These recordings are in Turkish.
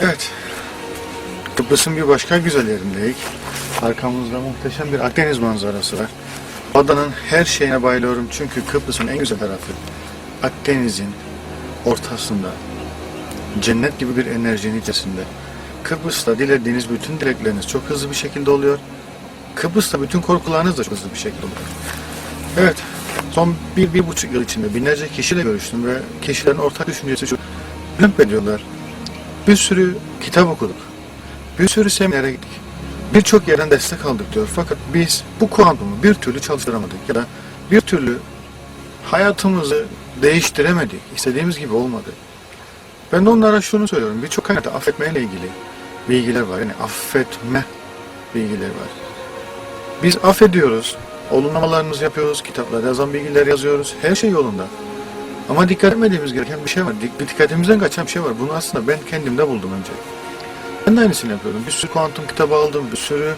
Evet. Kıbrıs'ın bir başka güzel yerindeyiz. Arkamızda muhteşem bir Akdeniz manzarası var. Adanın her şeyine bayılıyorum çünkü Kıbrıs'ın en güzel tarafı Akdeniz'in ortasında cennet gibi bir enerjinin içerisinde. Kıbrıs'ta dilediğiniz bütün dilekleriniz çok hızlı bir şekilde oluyor. Kıbrıs'ta bütün korkularınız da çok hızlı bir şekilde oluyor. Evet, son bir, bir buçuk yıl içinde binlerce kişiyle görüştüm ve kişilerin ortak düşüncesi şu. Lümp ediyorlar. Bir sürü kitap okuduk. Bir sürü seminere gittik. Birçok yerden destek aldık diyor. Fakat biz bu kuantumu bir türlü çalıştıramadık ya da bir türlü hayatımızı değiştiremedik. İstediğimiz gibi olmadı. Ben de onlara şunu söylüyorum. Birçok hayatta affetmeyle ilgili bilgiler var. Yani affetme bilgileri var. Biz affediyoruz. Olumlamalarımızı yapıyoruz. Kitaplarda yazan bilgiler yazıyoruz. Her şey yolunda. Ama dikkat etmediğimiz gereken bir şey var. Dik- Dikkatimizden kaçan bir şey var. Bunu aslında ben kendimde buldum önce. Ben de aynısını yapıyordum. Bir sürü kuantum kitabı aldım. Bir sürü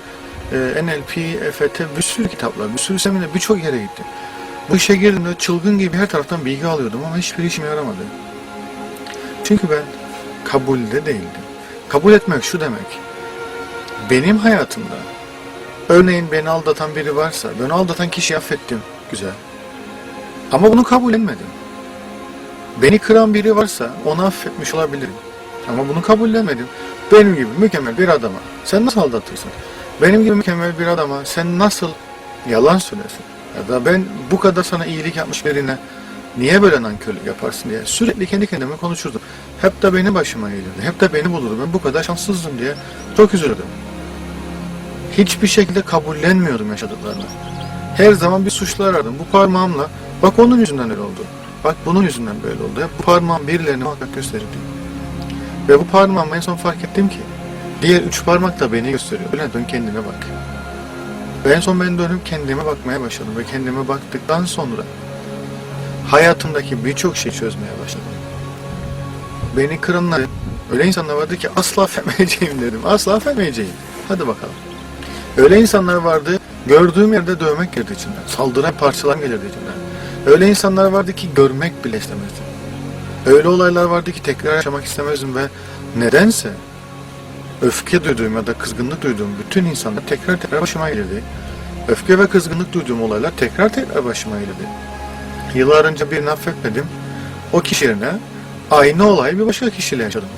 e, NLP, EFT, bir sürü kitaplar, bir sürü seminer, birçok yere gittim. Bu işe girdiğimde çılgın gibi her taraftan bilgi alıyordum ama hiçbir işime yaramadı. Çünkü ben kabulde değildim. Kabul etmek şu demek. Benim hayatımda örneğin beni aldatan biri varsa beni aldatan kişiyi affettim. Güzel. Ama bunu kabul etmedim. Beni kıran biri varsa onu affetmiş olabilirim. Ama bunu kabullemedim. Benim gibi mükemmel bir adama sen nasıl aldatırsın? Benim gibi mükemmel bir adama sen nasıl yalan söylersin? Ya da ben bu kadar sana iyilik yapmış birine niye böyle nankörlük yaparsın diye sürekli kendi kendime konuşurdum. Hep de benim başıma gelirdi. Hep de beni bulurdu. Ben bu kadar şanssızdım diye çok üzülürdüm. Hiçbir şekilde kabullenmiyordum yaşadıklarını. Her zaman bir suçlu arardım. Bu parmağımla bak onun yüzünden öyle oldu. Bak bunun yüzünden böyle oldu. Hep bu parmağım birilerine muhakkak gösterirdi. Ve bu parmağımı en son fark ettim ki diğer üç parmak da beni gösteriyor. Öyle dön kendine bak. Ve en son ben dönüp kendime bakmaya başladım. Ve kendime baktıktan sonra hayatımdaki birçok şeyi çözmeye başladım. Beni kıranlar, öyle insanlar vardı ki asla affetmeyeceğim dedim. Asla affetmeyeceğim. Hadi bakalım. Öyle insanlar vardı, gördüğüm yerde dövmek girdi içimden. Saldıran parçalar gelirdi içimden. Öyle insanlar vardı ki görmek bile istemezdim. Öyle olaylar vardı ki tekrar yaşamak istemezdim ve nedense öfke duyduğum ya da kızgınlık duyduğum bütün insanlar tekrar tekrar başıma gelirdi. Öfke ve kızgınlık duyduğum olaylar tekrar tekrar başıma gelirdi. Yıllar önce birini affetmedim. O kişi yerine aynı olayı bir başka kişiyle yaşadım.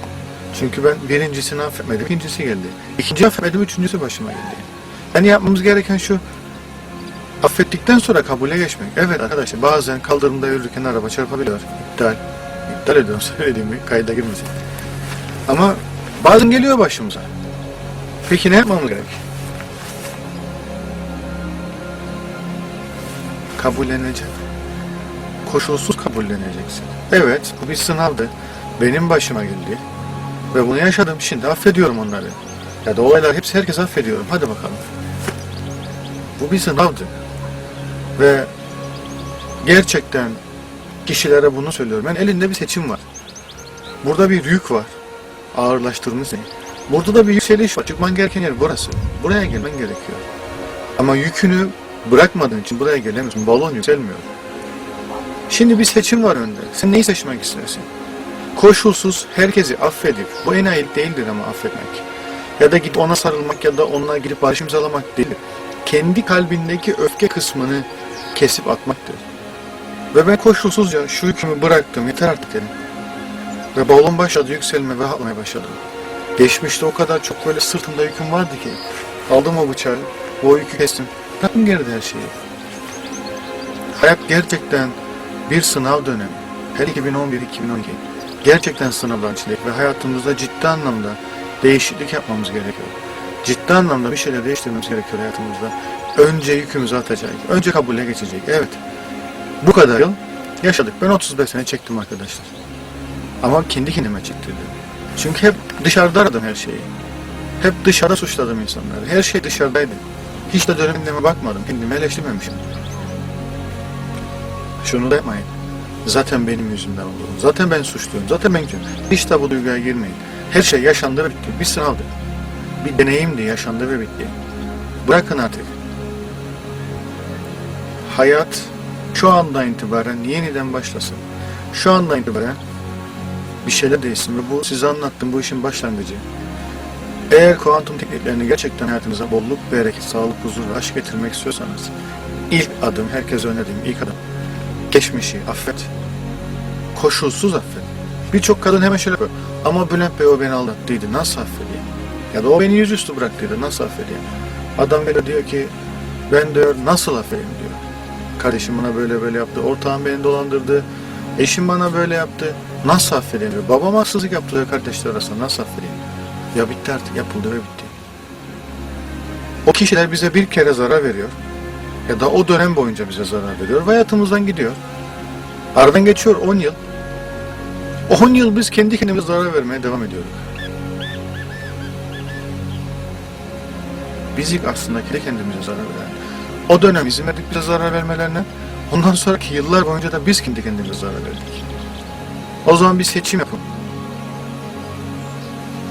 Çünkü ben birincisini affetmedim, ikincisi geldi. İkinci affetmedim, üçüncüsü başıma geldi. Yani yapmamız gereken şu, affettikten sonra kabule geçmek. Evet arkadaşlar bazen kaldırımda yürürken araba çarpabiliyor. İptal. İptal ediyorum söylediğimi, kayda girmesin. Ama bazen geliyor başımıza. Peki ne yapmamız gerek? Kabullenecek. Koşulsuz kabulleneceksin. Evet, bu bir sınavdı. Benim başıma geldi. Ve bunu yaşadım. Şimdi affediyorum onları. Ya da olaylar hepsi herkes affediyorum. Hadi bakalım. Bu bir sınavdı. Ve gerçekten kişilere bunu söylüyorum. Ben elinde bir seçim var. Burada bir yük var. Ağırlaştırmış seni. Burada da bir yükseliş var. Çıkman gereken yer burası. Buraya gelmen gerekiyor. Ama yükünü bırakmadığın için buraya gelemiyorsun. Balon yükselmiyor. Şimdi bir seçim var önde. Sen neyi seçmek istersin? Koşulsuz herkesi affedip, bu enayilik değildir ama affetmek. Ya da git ona sarılmak ya da onunla gidip barış imzalamak değil. Kendi kalbindeki öfke kısmını kesip atmaktır. Ve ben koşulsuzca şu yükümü bıraktım, yeter artık dedim. Ve balon başladı yükselme ve atmaya başladım. Geçmişte o kadar çok böyle sırtımda yüküm vardı ki. Aldım o bıçağı, o yükü kestim. Bıraktım geride her şeyi. Hayat gerçekten bir sınav dönemi. Her 2011-2012 gerçekten sınavlar içindeyiz ve hayatımızda ciddi anlamda değişiklik yapmamız gerekiyor. Ciddi anlamda bir şeyler değiştirmemiz gerekiyor hayatımızda. Önce yükümüzü atacağız. Önce kabule geçecek. Evet. Bu kadar yıl yaşadık. Ben 35 sene çektim arkadaşlar. Ama kendi kendime çektirdim. Çünkü hep dışarıda aradım her şeyi. Hep dışarıda suçladım insanları. Her şey dışarıdaydı. Hiç de dönemime bakmadım. Kendimi eleştirmemişim. Şunu da yapmayın. Zaten benim yüzümden oldu. Zaten ben suçluyum. Zaten ben kötüyüm. Hiç de bu duyguya girmeyin. Her şey yaşandı ve bitti. Bir sınavdı. Bir deneyimdi. Yaşandı ve bitti. Bırakın artık. Hayat şu andan itibaren yeniden başlasın. Şu andan itibaren bir şeyler değişsin ve bu size anlattığım bu işin başlangıcı. Eğer kuantum tekniklerini gerçekten hayatınıza bolluk, bereket, sağlık, huzur ve aşk getirmek istiyorsanız ilk adım, herkese önerdiğim ilk adım geçmişi affet. Koşulsuz affet. Birçok kadın hemen şöyle yapıyor. Ama Bülent Bey o beni aldattıydı. Nasıl affedeyim? Ya da o beni yüzüstü bıraktıydı. Nasıl affedeyim? Adam geliyor diyor ki ben diyor nasıl affedeyim diyor. Kardeşim bana böyle böyle yaptı. Ortağım beni dolandırdı. Eşim bana böyle yaptı. Nasıl affedeyim diyor. Babam haksızlık yaptı kardeşler arasında. Nasıl affedeyim? Ya bitti artık yapıldı ve bitti. O kişiler bize bir kere zarar veriyor. Ya da o dönem boyunca bize zarar veriyor ve hayatımızdan gidiyor. Aradan geçiyor 10 yıl. 10 yıl biz kendi kendimize zarar vermeye devam ediyoruz. Biz ilk aslında kendi kendimize zarar veren. O dönem izin verdik bize zarar vermelerine. Ondan sonraki yıllar boyunca da biz kendi kendimize zarar verdik. O zaman bir seçim yapın.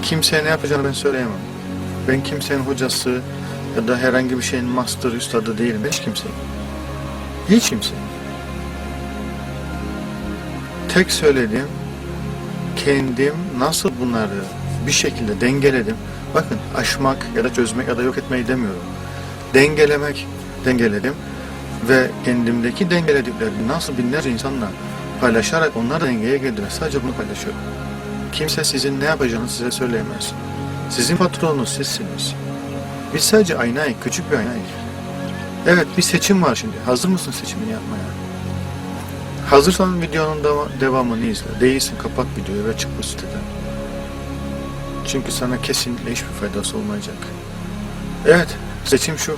Kimseye ne yapacağını ben söyleyemem. Ben kimsenin hocası ya da herhangi bir şeyin master üstadı değilim. Hiç kimse. Hiç kimse. Tek söylediğim kendim nasıl bunları bir şekilde dengeledim. Bakın aşmak ya da çözmek ya da yok etmeyi demiyorum. Dengelemek, dengeledim ve kendimdeki dengelediklerimi nasıl binlerce insanla paylaşarak onlar da dengeye geldiler. Sadece bunu paylaşıyorum. Kimse sizin ne yapacağını size söyleyemez. Sizin patronunuz sizsiniz. Biz sadece aynayız, küçük bir aynayız. Evet bir seçim var şimdi. Hazır mısın seçimini yapmaya? Hazırsan videonun deva- devamını izle. Değilsin kapat videoyu ve çık bu siteden. Çünkü sana kesinlikle hiçbir faydası olmayacak. Evet seçim şu.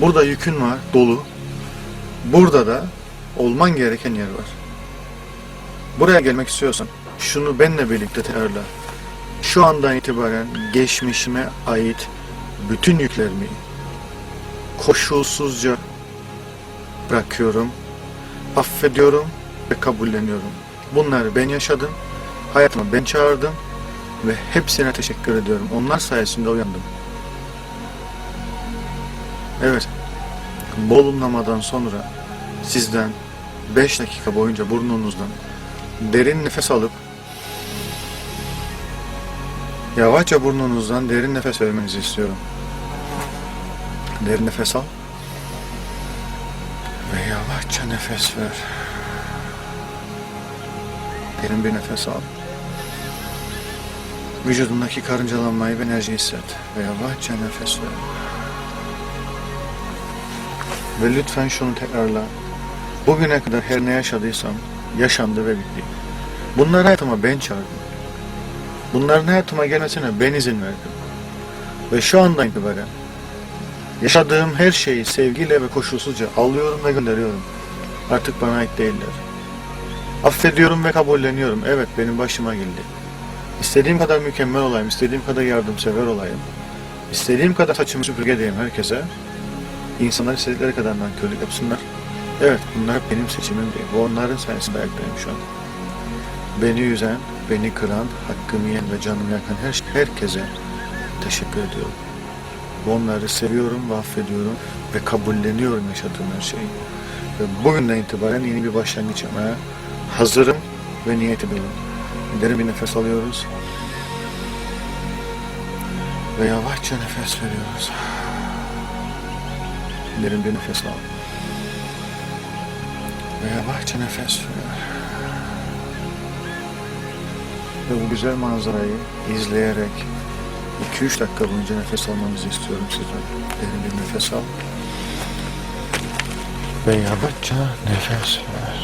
Burada yükün var dolu. Burada da olman gereken yer var. Buraya gelmek istiyorsan şunu benle birlikte tekrarla. Şu andan itibaren geçmişime ait bütün yüklerimi koşulsuzca bırakıyorum, affediyorum ve kabulleniyorum. Bunları ben yaşadım, hayatıma ben çağırdım ve hepsine teşekkür ediyorum. Onlar sayesinde uyandım. Evet, bolumlamadan sonra sizden 5 dakika boyunca burnunuzdan derin nefes alıp yavaşça burnunuzdan derin nefes vermenizi istiyorum. Derin nefes al. Ve yavaşça nefes ver. Derin bir nefes al. Vücudundaki karıncalanmayı ve enerji hisset. Ve yavaşça nefes ver. Ve lütfen şunu tekrarla. Bugüne kadar her ne yaşadıysam yaşandı ve bitti. Bunları hayatıma ben çağırdım. Bunların hayatıma gelmesine ben izin verdim. Ve şu andan itibaren yaşadığım her şeyi sevgiyle ve koşulsuzca alıyorum ve gönderiyorum. Artık bana ait değiller. Affediyorum ve kabulleniyorum. Evet benim başıma geldi. İstediğim kadar mükemmel olayım, istediğim kadar yardımsever olayım. İstediğim kadar saçımı süpürge edeyim herkese. İnsanlar istedikleri kadar nankörlük yapsınlar. Evet bunlar benim seçimim değil. Bu onların sayesinde ayaktayım şu an. Beni üzen, beni kıran, hakkımı yiyen ve canımı yakan her herkese teşekkür ediyorum. Ve Onları seviyorum affediyorum ve kabulleniyorum yaşadığım her şeyi. Ve bugünden itibaren yeni bir başlangıç yapmaya hazırım ve niyet ediyorum. Derin bir nefes alıyoruz. Ve yavaşça nefes veriyoruz. Derin bir nefes al. Ve yavaşça nefes ver. Ve bu güzel manzarayı izleyerek 2-3 dakika boyunca nefes almanızı istiyorum sizden. Derin bir nefes al. Ve yavaşça nefes ver.